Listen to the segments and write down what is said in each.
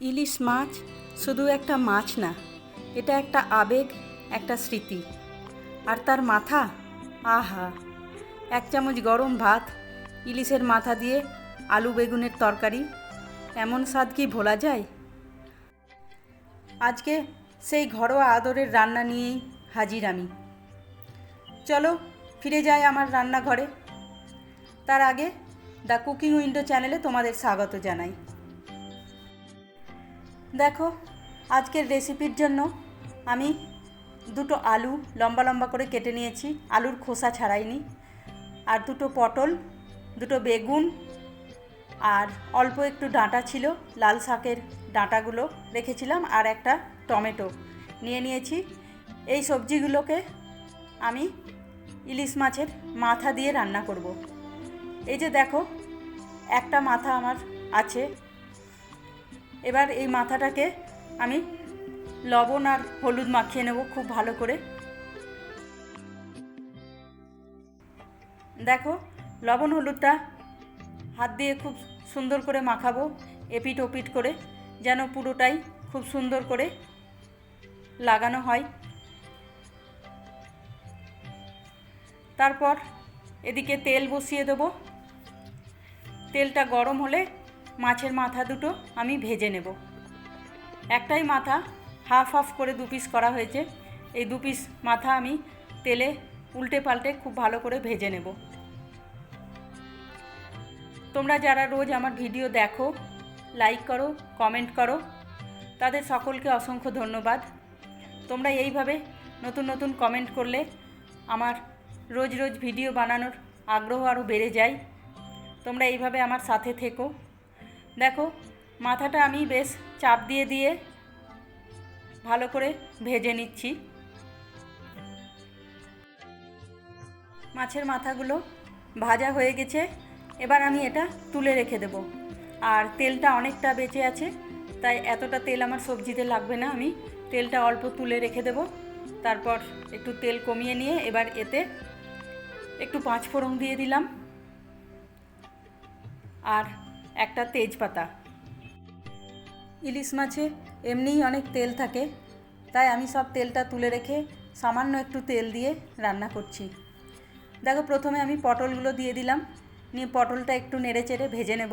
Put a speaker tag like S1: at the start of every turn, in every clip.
S1: ইলিশ মাছ শুধু একটা মাছ না, এটা একটা আবেগ, একটা স্মৃতি। আর তার মাথা? আহা! এক চামচ গরম ভাত, ইলিশের মাথা দিয়ে আলু বেগুনের তরকারি, এমন স্বাদ কি ভোলা যায়? আজকে সেই ঘরোয়া আদরের রান্না নিয়েই হাজির আমি। চলো, ফিরে যাই আমার রান্নাঘরে। তার আগে দ্য কুকিং উইন্ডো চ্যানেলে তোমাদের স্বাগত জানাই। দেখো, আজকের রেসিপির জন্য আমি দুটো আলু লম্বা লম্বা করে কেটে নিয়েছি। আলুর খোসা ছাড়াইনি। আর দুটো পটল, দুটো বেগুন, আর অল্প একটু ডাঁটা ছিল, লাল শাকের ডাঁটাগুলো রেখেছিলাম, আর একটা টমেটো নিয়ে নিয়েছি। এই সবজিগুলোকে আমি ইলিশ মাছের মাথা দিয়ে রান্না করব। এই যে দেখো, একটা মাথা আমার আছে। এবার এই মাথাটাকে আমি লবণ আর হলুদ মাখিয়ে নেব খুব ভালো করে। দেখো, লবণ হলুদটা হাত দিয়ে খুব সুন্দর করে মাখাবো, এপিট ওপিট করে, যেন পুরোটাই খুব সুন্দর করে লাগানো হয়। তারপর এদিকে তেল বসিয়ে দেবো। তেলটা গরম হলে মাছের মাথা দুটো আমি ভেজে নেব। একটাই মাথা হাফ হাফ করে দু পিস করা হয়েছে। এই দু পিস মাথা আমি তেলে উল্টে পাল্টে খুব ভালো করে ভেজে নেব। তোমরা যারা রোজ আমার ভিডিও দেখো লাইক করো কমেন্ট করো, তাদের সকলকে অসংখ্য ধন্যবাদ। তোমরা এইভাবে নতুন নতুন কমেন্ট করলে আমার রোজ রোজ ভিডিও বানানোর আগ্রহ আরও বেড়ে যায়। তোমরা এইভাবে আমার সাথে থেকো। দেখো, মাথাটা আমি বেশ চাপ দিয়ে দিয়ে ভালো করে ভেজে নিচ্ছি। মাছের মাথাগুলো ভাজা হয়ে গেছে, এবার আমি এটা তুলে রেখে দেব। আর তেলটা অনেকটা বেঁচে আছে, তাই এতটা তেল আমার সবজিতে লাগবে না, আমি তেলটা অল্প তুলে রেখে দেব। তারপর একটু তেল কমিয়ে নিয়ে এবার এতে একটু পাঁচ ফোড়ন দিয়ে দিলাম। আর একটা তেজপাতা। ইলিশ মাছে এমনিই অনেক তেল থাকে, তাই আমি সব তেলটা তুলে রেখে সামান্য একটু তেল দিয়ে রান্না করছি। দেখো, প্রথমে আমি পটলগুলো দিয়ে দিলাম, নিয়ে পটলটা একটু নেড়ে চেড়ে ভেজে নেব।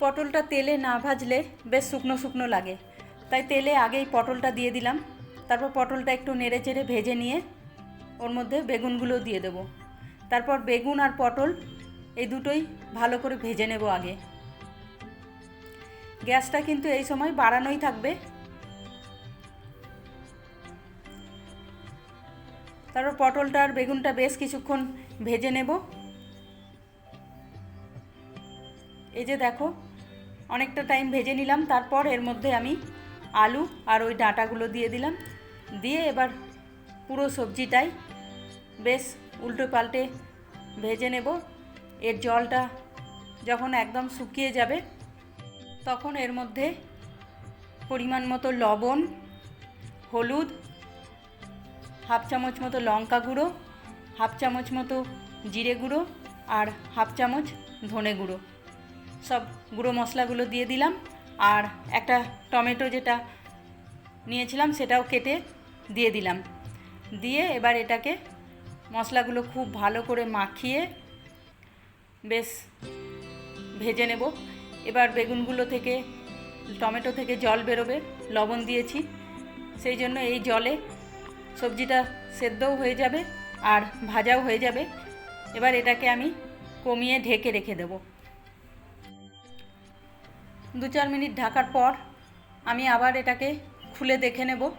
S1: পটলটা তেলে না ভাজলে বেশ শুকনো শুকনো লাগে, তাই তেলে আগেই পটলটা দিয়ে দিলাম। তারপর পটলটা একটু নেড়ে চেড়ে ভেজে নিয়ে ওর মধ্যে বেগুনগুলো দিয়ে দেবো। তারপর বেগুন আর পটল এই দুটোই ভালো করে ভেজে নেব আগে। গ্যাসটা কিন্তু এই সময় বাড়ানোই থাকবে। তারপর পটলটা আর বেগুনটা বেশ কিছুক্ষণ ভেজে নেব। এই যে দেখো, অনেকটা টাইম ভেজে নিলাম, তারপর এর মধ্যে আমি আলু আর ওই ডাঁটাগুলো দিয়ে দিলাম। দিয়ে এবার পুরো সবজিটাই বেশ উল্টো পাল্টে ভেজে নেব। এর জলটা যখন একদম শুকিয়ে যাবে, তখন এর মধ্যে পরিমাণ মতো লবণ, হলুদ, হাফ চামচ মতো লঙ্কা গুঁড়ো, হাফ চামচ মতো জিরে গুঁড়ো আর হাফ চামচ ধনে গুঁড়ো। সব গুঁড়ো মশলাগুলো দিয়ে দিলাম আর একটা টমেটো যেটা নিয়েছিলাম সেটাও কেটে দিয়ে দিলাম। দিয়ে এবার এটাকে মশলাগুলো খুব ভালো করে মাখিয়ে বেশ, ভেজে নেব। এবার বেগুনগুলো থেকে, টমেটো থেকে জল বেরোবে, লবণ দিয়েছি। সেই জন্য এই জলে সবজিটা সেদ্ধও হয়ে যাবে আর ভাজাও হয়ে যাবে। এবার এটাকে আমি কমিয়ে ঢেকে রেখে দেব। দু চার মিনিট ঢাকার পর আমি আবার এটাকে খুলে দেখে নেব।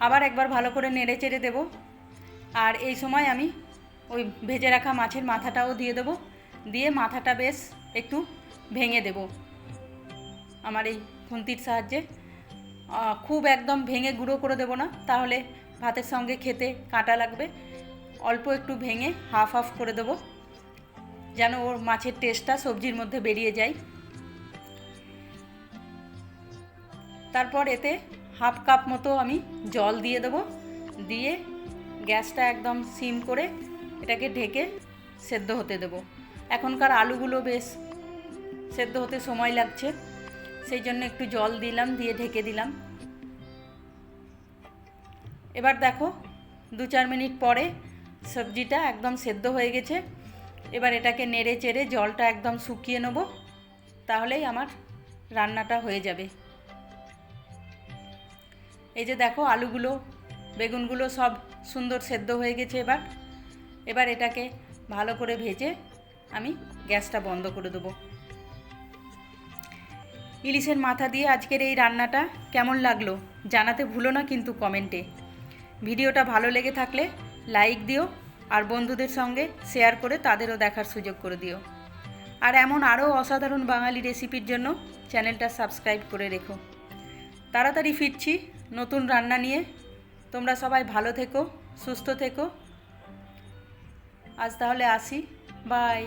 S1: আবার একবার ভালো করে নেড়ে চেড়ে দেবো। আর এই সময় আমি ওই ভেজে রাখা মাছের মাথাটাও দিয়ে দেবো। দিয়ে মাথাটা বেশ একটু ভেঙে দেব। আমার এই খুন্তির সাহায্যে। খুব একদম ভেঙে গুঁড়ো করে দেবো না, তাহলে ভাতের সঙ্গে খেতে কাঁটা লাগবে। অল্প একটু ভেঙে হাফ হাফ করে দেবো, যেন ওর মাছের টেস্টটা সবজির মধ্যে বেরিয়ে যায়। তারপর এতে হাফ কাপ মতো আমি জল দিয়ে দেবো, দিয়ে গ্যাসটা একদম সিম করে এটাকে ঢেকে সেদ্ধ হতে দেবো। এখনকার আলুগুলো বেশ সেদ্ধ হতে সময় লাগছে। সেই জন্য একটু জল দিলাম, দিয়ে ঢেকে দিলাম। এবার দেখো, দু চার মিনিট পরে সবজিটা একদম সেদ্ধ হয়ে গেছে। এবার এটাকে নেড়ে চেড়ে জলটা একদম শুকিয়ে নেব, তাহলেই আমার রান্নাটা হয়ে যাবে। এই যে দেখো, আলুগুলো, বেগুনগুলো সব সুন্দর সেদ্ধ হয়ে গেছে এবার। এবার এটাকে ভালো করে ভেজে আমি গ্যাসটা বন্ধ করে দেবো। ইলিশের মাথা দিয়ে আজকের এই রান্নাটা কেমন লাগল জানাতে ভুলো না কিন্তু কমেন্টে। ভিডিওটা ভালো লেগে থাকলে লাইক দিও আর বন্ধুদের সঙ্গে শেয়ার করে তাদেরও দেখার সুযোগ করে দিও। আর এমন আরও অসাধারণ বাঙালি রেসিপির জন্য চ্যানেলটা সাবস্ক্রাইব করে রেখো। তাড়াতাড়ি ফিরছি নতুন রান্না নিয়ে। তোমরা সবাই ভালো থেকো, সুস্থ থেকো। আজ তাহলে আসি। বাই